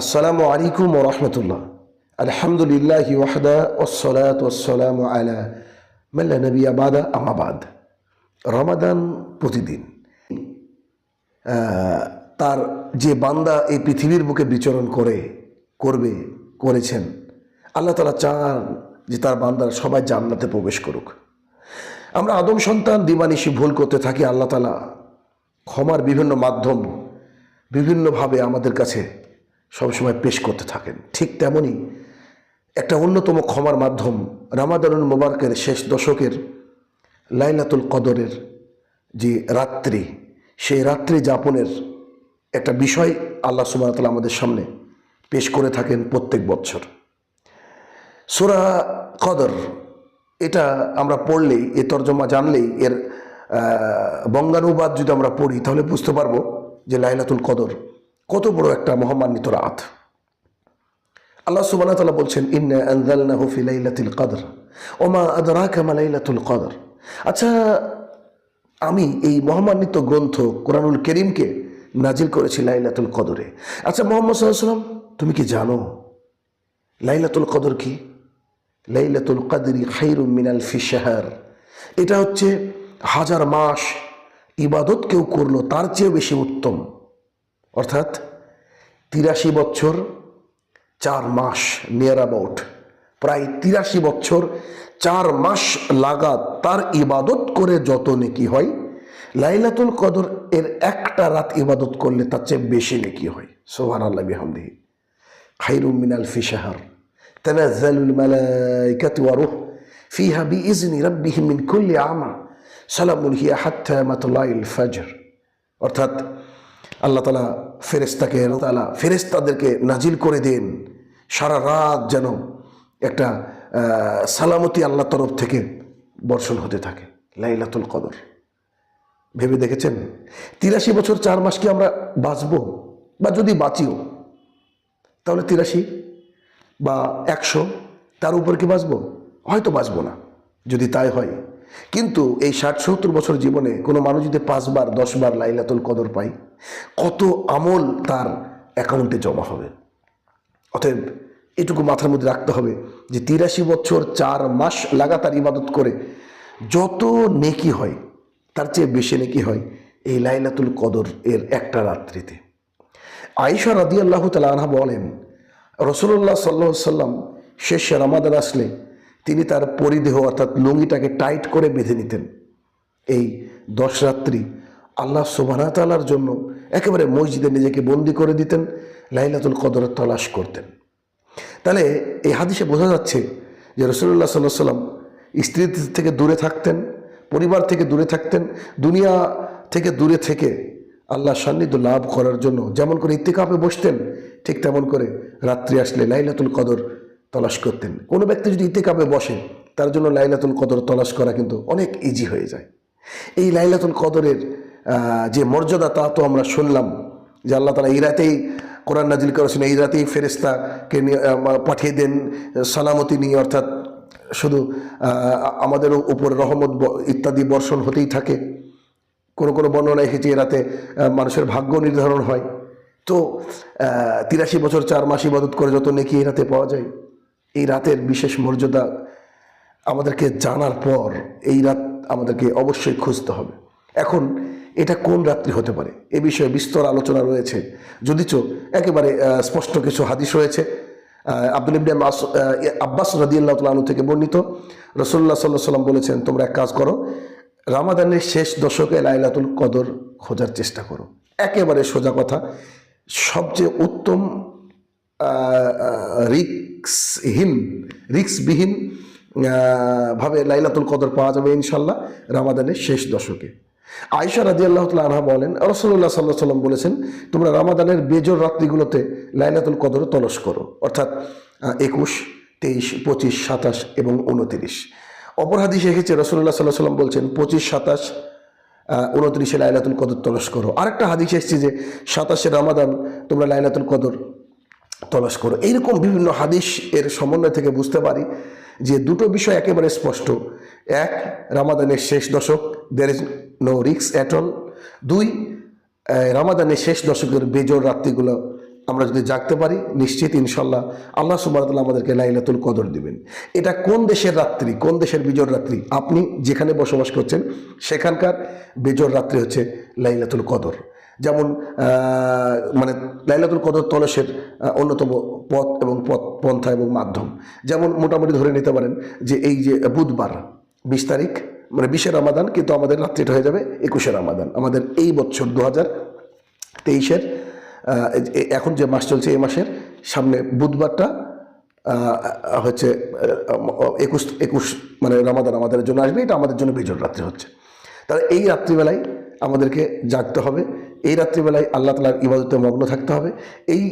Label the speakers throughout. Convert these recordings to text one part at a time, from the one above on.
Speaker 1: আসসালামু আলাইকুম রহমতুল্লাহ। আলহামদুলিল্লাহ ওয়াহদা ওসলাত ওসালাম আলা মাল্লা নবী আবাদা আমাবাদ রমাদান প্রতিদিন। তার যে বান্দা এই পৃথিবীর বুকে বিচরণ করে, করবে, করেছেন, আল্লাহ তালা চান যে তার বান্দার সবাই জান্নাতে প্রবেশ করুক। আমরা আদম সন্তান দিবানিশি ভুল করতে থাকি, আল্লাহ তালা ক্ষমার বিভিন্ন মাধ্যম বিভিন্নভাবে আমাদের কাছে সবসময় পেশ করতে থাকেন। ঠিক তেমনই একটা অন্যতম ক্ষমার মাধ্যম রামাদানুল মোবারকের শেষ দশকের লাইলাতুল কদরের যে রাত্রি, সেই রাত্রি যাপনের একটা বিষয় আল্লাহ সুবাহতাল আমাদের সামনে পেশ করে থাকেন প্রত্যেক বছর। সুরা কদর, এটা আমরা পড়লেই, এ তর্জমা জানলেই, এর বঙ্গানুবাদ যদি আমরা পড়ি, তাহলে বুঝতে পারব যে লাইলাতুল কদর কত বড় একটা মহামান্বিত রাত। আল্লাহ সুবহানাহু ওয়া তাআলা বলছেন, ইন্না আনজালনাহু ফি লাইলাতিল কদর ওমা আদরাকা মা লাইলাতুল কদর। আচ্ছা আমি এই মহামান্বিত গ্রন্থ কোরআনুল করিমকে নাজিল করেছি লাইলাতুল কদরে। আচ্ছা মোহাম্মদ সাল্লাম তুমি কি জানো লাইলাতুল কদর কি? লাইলাতুল কদরি খাইরুম মিনাল ফি শাহর। এটা হচ্ছে হাজার মাস ইবাদত কেউ করল, তার চেয়ে বেশি উত্তম। অর্থাৎ তিরাশি বছর চার মাস নিয়ার অ্যাবাউট প্রায় তিরাশি বছর চার মাস লাগা তার ইবাদত করে যত নেকি হয়, লাইলাতুল কদর এর একটা রাত ইবাদত করলে তার চেয়ে বেশি নেকি হয়। সোহান আল্লাহ বিহামদিহি। খাইরুম মিনাল ফিশাহার তানাজ্জালুল মালাইকাতু ওয়া রূহ। ফিহা বিইজনি রাব্বিহিম মিন কুল্লি আমা। সালামুন হিয়া হাত্তা মাতলাইল ফাজর। অর্থাৎ আল্লাহ তালা ফেরেস্তাকে তালা ফেরেস্তাদেরকে নাজিল করে দেন। সারা রাত যেন একটা সালামতি আল্লাহ তরফ থেকে বর্ষণ হতে থাকে, লাইলাতুল কদর। ভেবে দেখেছেন? তিরাশি বছর চার মাস কি আমরা বাঁচবো বা যদি বাঁচিও, তাহলে তিরাশি বা একশো তার উপর কি বাঁচব? হয়তো বাঁচবো না, যদি তাই হয়। কিন্তু এই ষাট সত্তর বছর জীবনে কোনো মানুষ যদি পাঁচবার, দশবার লাইলাতুল কদর পায় কত আমল তার অ্যাকাউন্টে জমা হবে। অতএব এটুকু মাথার মধ্যে রাখতে হবে যে তিরাশি বছর চার মাস লাগাতার ইবাদত করে যত নেকি হয়, তার চেয়ে বেশি নেকি হয় এই লাইলাতুল কদর এর একটা রাত্রিতে। আয়েশা রাদি আল্লাহ তালা বলেন রসুল্লাহ সাল্লাহ সাল্লাম শেষ রামাদান আসলে তিনি তার পরিদেহ অর্থাৎ লুঙ্গিটাকে টাইট করে বেঁধে নিতেন। এই দশ রাত্রি আল্লাহ সুবাহ তালার জন্য একেবারে মসজিদে নিজেকে বন্দি করে দিতেন, লাইলাতুল কদরের তলাশ করতেন। তাহলে এই হাদিসে বোঝা যাচ্ছে যে রসুল্লাহ সাল্লাহ সাল্লাম স্ত্রী থেকে দূরে থাকতেন, পরিবার থেকে দূরে থাকতেন, দুনিয়া থেকে দূরে থেকে আল্লাহ সান্নিধ্য লাভ করার জন্য যেমন করে ইত্তেকাপে বসতেন, ঠিক তেমন করে রাত্রি আসলে লাইলাতুল কদর তলাশ করতেন। কোনো ব্যক্তি যদি ইত্তেকাপে বসে, তার জন্য লাইলাতুল কদর তলাশ করা কিন্তু অনেক ইজি হয়ে যায়। এই লাইলাতুল কদরের যে মর্যাদা তা তো আমরা শুনলাম যে আল্লাহ তালা এই রাতেই কোরআন নাজিল করেছেন এই রাতেই ফেরেস্তাকে পাঠিয়ে দেন, সালামতি নিয়ে, অর্থাৎ শুধু আমাদের উপরে রহমত ইত্যাদি বর্ষণ হতেই থাকে। কোনো কোনো বর্ণনা এসেছে এ রাতে মানুষের ভাগ্য নির্ধারণ হয়। তো তিরাশি বছর চার মাস ইবাদত করে যত নেকি এই রাতে পাওয়া যায়, এই রাতের বিশেষ মর্যাদা আমাদেরকে জানার পর এই রাত আমাদেরকে অবশ্যই খুঁজতে হবে। এখন এটা কোন রাত্রি হতে পারে? এ বিষয়ে বিস্তর আলোচনা রয়েছে। যদিচ একেবারে স্পষ্ট কিছু হাদিস রয়েছে। আব্দুল ইবনে আব্বাস রাদিয়াল্লাহু আনহু থেকে বর্ণিত। রসুল্লাহ সাল্লাহ সাল্লাম বলেছেন, তোমরা এক কাজ করো, রামাদানের শেষ দশকে লাইলাতুল কদর খোঁজার চেষ্টা করো। একেবারে সোজা কথা, সবচেয়ে উত্তম রিক্সহীন, রিক্সবিহীন ভাবে লাইলাতুল কদর পাওয়া যাবে ইনশাল্লাহ রামাদানের শেষ দশকে। আয়সা রাজি আল্লাহ আনহা বলেন রসল্লাহ সাল্লাহ সাল্লাম বলেছেন, তোমরা রামাদানের বেজর রাত্রিগুলোতে লাইলাতুল কদর তলস করো। অর্থাৎ একুশ, তেইশ, পঁচিশ, সাতাশ এবং উনতিরিশ অপর হাদিসে এসেছে রসুল্লাহ সাল্লাহ সাল্লাম বলছেন, পঁচিশ, সাতাশ উনত্রিশে লাইলাতুল কদর তলস করো। আরেকটা হাদিস এসেছে যে, সাতাশে রামাদান তোমরা লাইলাতুল কদর তলাশ করো। এইরকম বিভিন্ন হাদিস এর সমন্বয় থেকে বুঝতে পারি যে দুটো বিষয় একেবারে স্পষ্ট। এক, রামাদানের শেষ দশক দের ইজ নো রিক্স অ্যাট অল দুই রামাদানের শেষ দশকের বেজর রাত্রিগুলো আমরা যদি জাগতে পারি, নিশ্চিত ইনশাল্লাহ আল্লাহ সুবাহতাল্লাহ আমাদেরকে লাইলাতুল কদর দিবেন। এটা কোন দেশের রাত্রি, কোন দেশের বিজোর রাত্রি? আপনি যেখানে বসবাস করছেন, সেখানকার বেজোর রাত্রি হচ্ছে লাইলাতুল কদর। যেমন মানে লাইলাতুল কদর তলসের অন্যতম পথ এবং পথ, পন্থা এবং মাধ্যম। যেমন মোটামুটি ধরে নিতে পারেন যে এই যে বুধবার, বিশ তারিখ মানে বিশে রামাদান, কিন্তু আমাদের রাত্রিটা হয়ে যাবে একুশে রামাদান। আমাদের এই বছর দু হাজার তেইশের এখন যে মাস চলছে এই মাসের, সামনে বুধবারটা হচ্ছে একুশ একুশ মানে রামাদান আমাদের জন্য আসবে, এটা আমাদের জন্য বিজয় রাত্রি হচ্ছে। তাহলে এই রাত্রিবেলায় আমাদেরকে জাগতে হবে। এই রাত্রিবেলায় আল্লাহ তালার ইবাদতে মগ্ন থাকতে হবে। এই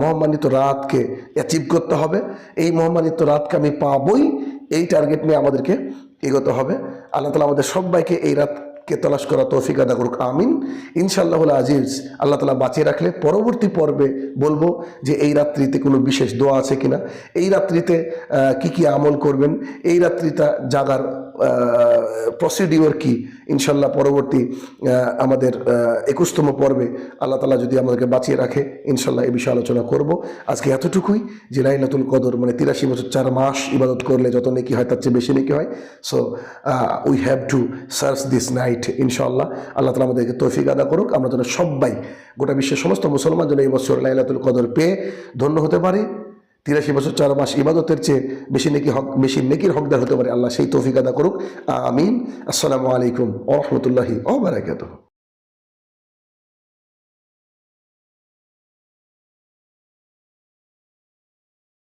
Speaker 1: মহামান্বিত রাতকে অ্যাচিভ করতে হবে। এই মহামান্বিত রাতকে আমি পাবই। এই টার্গেট নিয়ে আমাদেরকে এগোতে হবে। আল্লাহ তালা আমাদের সবাইকে এই রাতকে তলাশ করা তৌফিক আদা করুক। আমিন। ইনশাআল্লাহ আজিজ, আল্লাহ তালা বাঁচিয়ে রাখলে পরবর্তী পর্বে বলব যে এই রাত্রিতে কোনো বিশেষ দোয়া আছে কিনা। এই রাত্রিতে কি কি আমল করবেন? এই রাত্রিটা জাগার প্রসিডিওর কি? ইনশাল্লাহ পরবর্তী আমাদের একুশতম পর্বে আল্লাহ তালা যদি আমাদেরকে বাঁচিয়ে রাখে, ইনশাল্লাহ এ বিষয়ে আলোচনা করব। আজকে এতটুকুই যে লাইলাতুল কদর মানে তিরাশি বছর, চার মাস ইবাদত করলে যত নেকি হয় তার চেয়ে বেশি নেকি হয়। So we have to search this night ইনশাল্লাহ। আল্লাহ তালা আমাদেরকে তৌফিক আদা করুক। আমরা যেন সবাই গোটা বিশ্বের সমস্ত মুসলমান যেন এই বছর লাইলাতুল কদর পেয়ে ধন্য হতে পারি। তিরাশি বছর চার মাস ইবাদতের চেয়ে বেশি নেকি হক, বেশি নেকির হকদার হতে পারে। আল্লাহ সেই তৌফিক আদা করুক। আমিন। আসসালামু আলাইকুম ও রহমতুল্লাহি ও বারাকাতুহ।